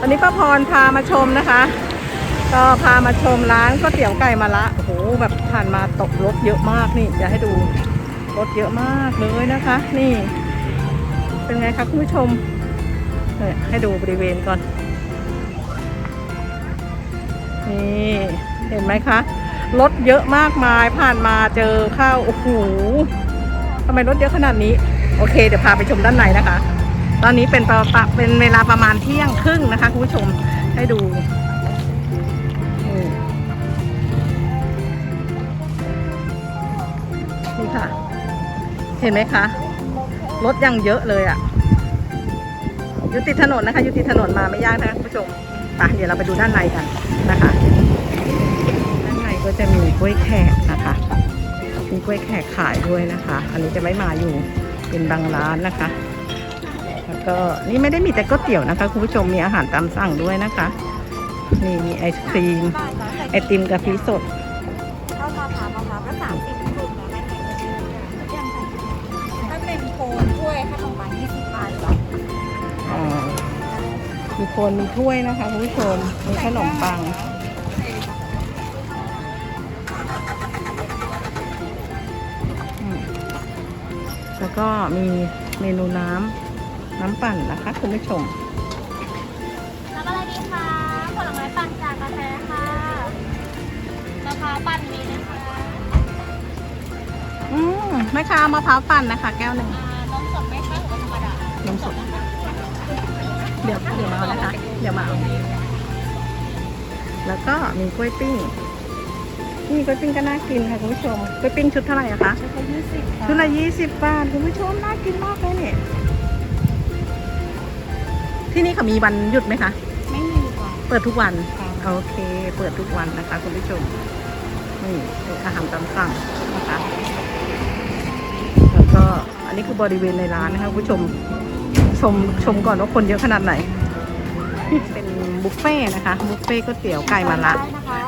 ตอนนี้ป้าพรพามาชมนะคะ ก็พามาชมร้านก๋วยเตี๋ยวไก่มาละโอ้โหแบบผ่านมาตกรถเยอะมากนี่อยากให้ดูรถเยอะมากเลยนะคะ นี่ เป็นไงคะคุณผู้ชมเนี่ยให้ดูบริเวณก่อน นี่เห็นไหมคะรถเยอะมากมายผ่านมาเจอข้าวโอ้โหทำไมรถเยอะขนาดนี้ โอเค เดี๋ยวพาไปชมด้านในนะคะ ตอนนี้เป็นประปะเป็นเวลาประมาณเที่ยงครึ่งนะคะคุณผู้ชมให้ดูนี่ค่ะ เห็นไหมคะ รถยังเยอะเลยอะ่ะอยู่ติดถนนนะคะอยู่ติดถนนมาไม่ยากนะคะคุณผู้ชมไปเดี๋ยวเราไปดูด้านในกันนะคะ ด้านในก็จะมีกล้วยแขกนะคะมีกล้วยแขกขายด้วยนะคะ อันนี้จะไม่มาอยู่เป็นบางร้านนะคะ ก็นี่ไม่ได้มีแต่ก๋วยเตี๋ยวนะคะคุณผู้ชมมีอาหารตามสั่งด้วยนะคะ นี่มีไอศครีมไอติมกาแฟสดเข้ามะพร้าวมะพร้าวก็สามสิบลูกนะไม่แพงถ้าเป็นโคนกล้วยขนมปังยี่สิบบาทจ้ะอ่ามีโคนมีถ้วยนะคะคุณผู้ชมมีขนมปังอืมแล้วก็มีเมนูน้ำ น้ำปั่นนะคะ คุณผู้ชมแล้วอะไรดีคะผลไม้ปั่นจากกาแฟค่ะมะพร้าวปั่นมีนะคะอืมแม่ค้าเอามะพร้าวปั่นนะคะ แก้วหนึ่งอ่านมสดไหมคะหรือว่าธรรมดานมสดเดี๋ยวเดี๋ยวมาเอานะคะ เดี๋ยวมาเอาแล้วก็มีกล้วยปิ้งนี่กล้วยปิ้งก็น่ากินค่ะคุณผู้ชมกล้วยปิ้งชุดเท่าไหร่อะคะ ชุดละยี่สิบชุดละยี่สิบบาทคุณผู้ชมน่ากินมากเลยเนี่ย ที่นี่เขามีวันหยุดไหมคะ ไม่มีค่ะ เปิดทุกวัน ค่ะ โอเค เปิดทุกวันนะคะคุณผู้ชม นี่เป็นอาหารตามสั่งนะคะ แล้วก็อันนี้คือบริเวณในร้านนะคะคุณผู้ชม ชมชมก่อนว่าคนเยอะขนาดไหน เป็นบุฟเฟ่ต์นะคะ บุฟเฟ่ต์ก๋วยเตี๋ยวไก่มาละ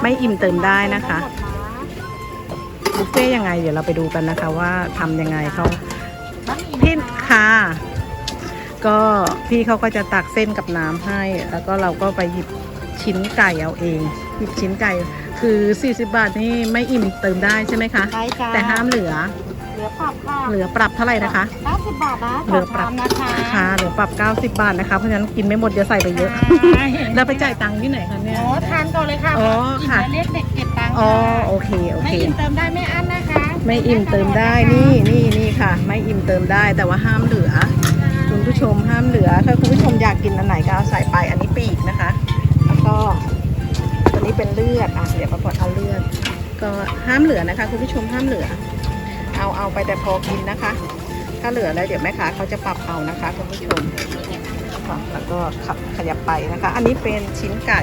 ไม่อิ่มเติมได้นะคะ บุฟเฟ่ต์ยังไง เดี๋ยวเราไปดูกันนะคะ ว่าทำยังไงเขาพี่ค่ะ ก็พี่เขาก็จะตักเส้นกับน้ำให้ แล้วก็เราก็ไปหยิบชิ้นไก่เอาเอง หยิบชิ้นไก่คือ 40 บาทนี่ไม่อิ่มเติมได้ใช่ไหมคะ ใช่จ้าแต่ห้ามเหลือ เหลือปรับค่ะเหลือปรับเท่าไหร่นะคะเก้าสิบบาทนะเหลือปรับ ต่อชามนะคะ ค่ะเหลือปรับ 90 บาทนะคะ เพราะฉะนั้นกินไม่หมดเดี๋ยวใส่ไปเยอะแล้วไปจ่ายตังค์ที่ไหนคะเนี่ย โอ้ทานก่อนเลยค่ะอ๋อค่ะ อิ่มแล้วเรียกเด็กเก็บตังค์อ๋อค่ะโอเคโอไม่เค อิ่มเติมได้ไม่อั้นนะคะไม่อิ่มเติมได้นี่นี่นี่ค่ะ ไม่อิ่มเติมได้แต่ว่าห้ามเหลือคุณ ผู้ชมห้ามเหลือ ถ้าคุณผู้ชมอยากกินอันไหนก็เอาใส่ไปอันนี้ปีกนะคะ แล้วก็ตัวนี้เป็นเลือดอะเดี๋ยวประกอบเอาเลือด ก็ห้ามเหลือนะคะ คุณผู้ชมห้ามเหลือ เอาเอาไปแต่พอกินนะคะ ถ้าเหลือแล้วเดี๋ยวแม่ค้าเขาจะปรับเอานะคะคุณผู้ชมแล้วก็ขับขยับไปนะคะ อันนี้เป็นชิ้นไก่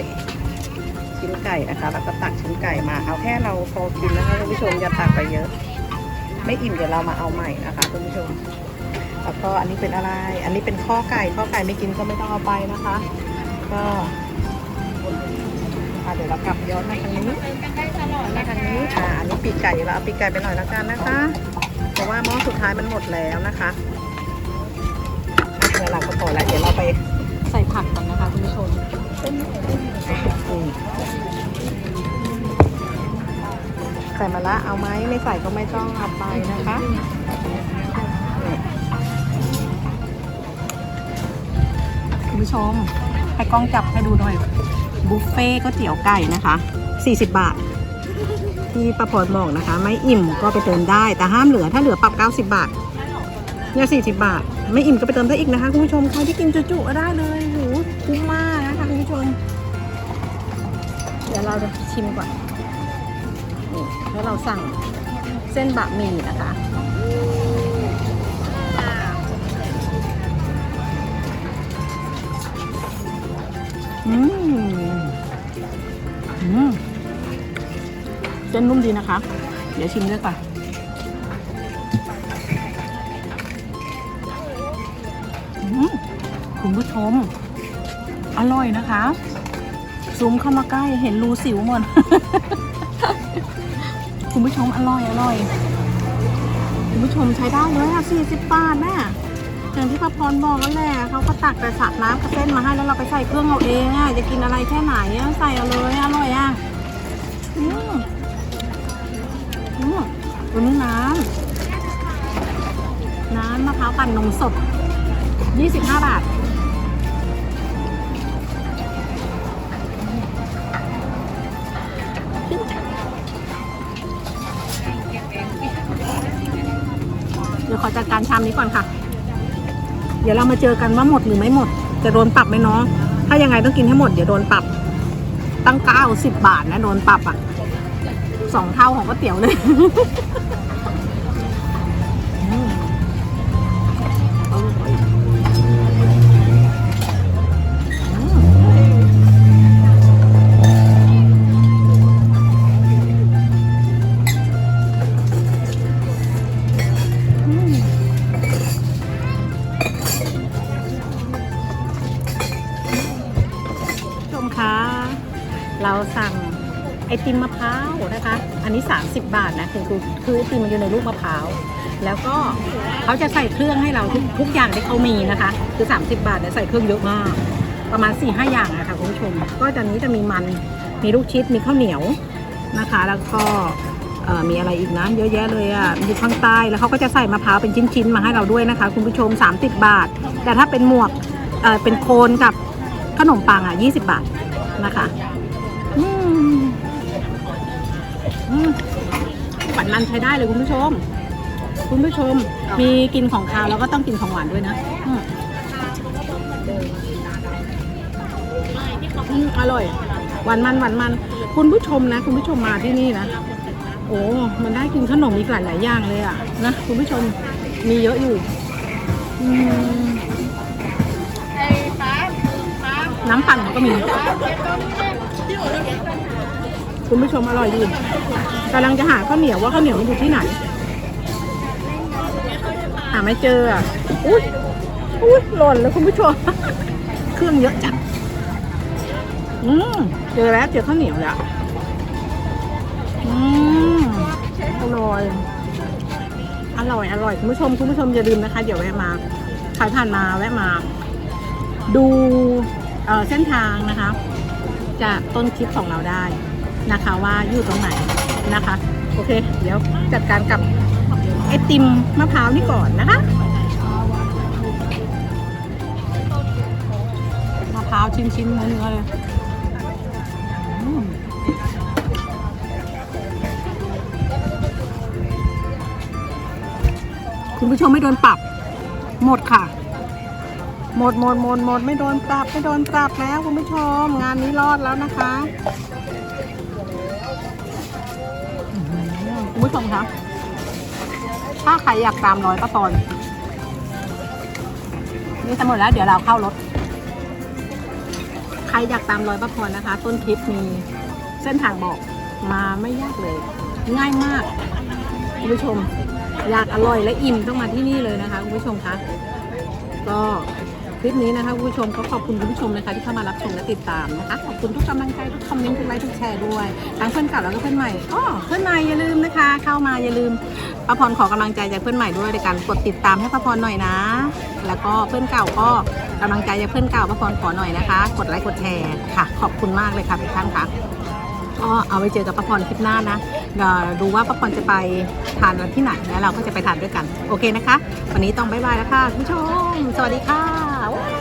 ชิ้นไก่นะคะแล้วก็ตักชิ้นไก่มาเอาแค่เราพอกินนะคะคุณผู้ชมอย่าตักไปเยอะ ไม่อิ่มเดี๋ยวเรามาเอาใหม่นะคะคุณผู้ชม แล้วก็อันนี้เป็นอะไร อันนี้เป็นข้อไก่ข้อไก่ไม่กินก็ไม่ต้องเอาไปนะคะ ก็เดี๋ยวเรากลับย้อนมาทางนี้มาทางนี้อ่าอันนี้ปีกไก่เราเอาปีกไก่ไปหน่อยแล้วกันนะคะ เพราะว่าหม้อสุดท้ายมันหมดแล้วนะคะเดี๋ยวหลังก็พอแล้วเดี๋ยวเราไปใส่ผักกันนะคะคุณผู้ชมนี่ใส่มาละเอาไหมไม่ใส่ก็ไม่ต้องเอาไปนะคะ ม ให้กล้องจับให้ดูหน่อย บุฟเฟ่ก๋วยเตี๋ยวไก่นะคะ 40 บาท ที่ประพรบอกนะคะ ไม่อิ่มก็ไปเติมได้ แต่ห้ามเหลือ ถ้าเหลือปรับ 90 บาท เนี่ย40 บาท ไม่อิ่มก็ไปเติมได้อีกนะคะคุณผู้ชม ใครที่กินจุๆได้เลยโหคุ้มมากนะคะคุณผู้ชม เดี๋ยวเราจะชิมก่อน นี่แล้วเราสั่งเส้นบะหมี่นะคะ อืมอืมเส้นนุ่มดีนะคะ เดี๋ยวชิมด้วยก่อนคุณผู้ชม อร่อยนะคะ ซูมเข้ามาใกล้เห็นรูสิวหมด คุณผู้ชมอร่อยอร่อย คุณผู้ชมใช้ได้เลยอะ40บาทแม่ อย่างที่ป้าพรบอกแล้วแหละเขาก็ตักแต่สักน้ำกับเส้นมาให้แล้วเราไปใส่เครื่องเอาเองอะจะกินอะไรแค่ไหนอะใส่เอาเลยอร่อยอะอืมอืมตัวนี้น้ำน้ำมะพร้าวปั่นนมสด 25 บาทเดี๋ยวขอจัดการชามนี้ก่อนค่ะ ดี๋ยวเรามาเจอกันว่าหมดหรือไม่หมด จะโดนปรับไหมน้อง ถ้ายังไงต้องกินให้หมดเดี๋ยวโดนปรับ ตั้งเก้าสิบบาทนะโดนปรับอะสองเท่าของก๋วยเตี๋ยวเลย คะ เราสั่งไอติมมะพร้าวนะคะ อันนี้ 30 บาทนะคือคือคือไอติมมันอยู่ในลูกมะพร้าว แล้วก็เขาจะใส่เครื่องให้เราทุกทุกอย่างที่เขามีนะคะ คือ 30 บาทเนี่ใส่เครื่องเยอะมาก ประมาณ4-5หอย่างนะคะคุณผู้ชม ก็จะนี้จะมีมัน มีลูกชิด มีข้าวเหนียวนะคะ แล้วก็มีอะไรอีกนะเยอะแยะเลยอะมีข้างใต้แล้วเขาก็จะใส่มะพร้าวเป็นชิ้นๆมาให้เราด้วยนะคะ คุณผู้ชม 30 บาท แต่ถ้าเป็นหมวกเเป็นโคนกับขนมปังอะ 20 บาท นะคะอืมอืมหวานมันใช้ได้เลยคุณผู้ชม คุณผู้ชม มีกินของคาวแล้วก็ต้องกินของหวานด้วยนะอืมอืมอร่อย หวานมันหวานมัน คุณผู้ชมนะ คุณผู้ชมมาที่นี่นะ โอ้ มันได้กินขนมอีกหลายหลายๆอย่างเลยอะนะคุณผู้ชม มีเยอะอยู่ อืม น้ำปั่นก็มี คุณผู้ชมอร่อยดีกำลังจะหาข้าวเหนียวว่าข้าวเหนียวมันอยู่ที่ไหน หาไม่เจออะอุ้ยอุ้ยหล่นแล้วคุณผู้ชม เครื่องเยอะจังอืมเจอแล้วเจอข้าวเหนียวแล้วอืมอร่อยอร่อยอร่อยคุณผู้ชมคุณผู้ชมอย่าลืมนะคะ เดี๋ยวแวะมาใครผ่านมาแวะมา ดู เออเส้นทางนะคะ จากต้นคลิปของเราได้นะคะว่าอยู่ตรงไหนนะคะ โอเค เดี๋ยวจัดการกับไอติมมะพร้าวนี่ก่อนนะคะมะพร้าวชิ้นๆเนื้อๆเลยคุณผู้ชมไม่โดนปรับ หมดค่ะ หมดหมดหมดหมดไม่โดนปรับไม่โดนปรับแล้วคุณผู้ชม งานนี้รอดแล้วนะคะคุณผู้ชมคะถ้าใครอยากตามรอยป้าปอนนี่จะหมดแล้วเดี๋ยวเราเข้ารถ ใครอยากตามรอยป้าพรนะคะ ต้นคลิปมีเส้นทางบอกมาไม่ยากเลย ง่ายมากคุณผู้ชม อยากอร่อยและอิ่มต้องมาที่นี่เลยนะคะคุณผู้ชมคะก็ คลิปนี้นะคะคุณผู้ชมก็ขอบคุณคุณผู้ชมนะคะที่เข้ามารับชมและติดตามนะคะขอบคุณทุกกำลังใจทุกคอมเมนต์ทุกไลค์ทุกแชร์ด้วยทั้งเพื่อนเก่าแล้วก็เพื่อนใหม่ก็เพื่อนใหม่อย่าลืมนะคะ เข้ามาอย่าลืมป้าพรขอกำลังใจจากเพื่อนใหม่ด้วยในการกดติดตามให้ป้าพรหน่อยนะ แล้วก็เพื่อนเก่าก็กำลังใจจากเพื่อนเก่าป้าพรขอหน่อยนะคะ กดไลค์กดแชร์ค่ะ ขอบคุณมากเลยค่ะทุกท่านค่ะก็เอาไว้เจอกับป้าพรคลิปหน้านะเดี๋ยวดูว่าป้าพรจะไปทานที่ไหนแล้วเราก็จะไปทานด้วยกัน โอเคนะคะ วันนี้ต้องบายบายแล้วค่ะคุณผู้ชม สวัสดีค่ะ 好。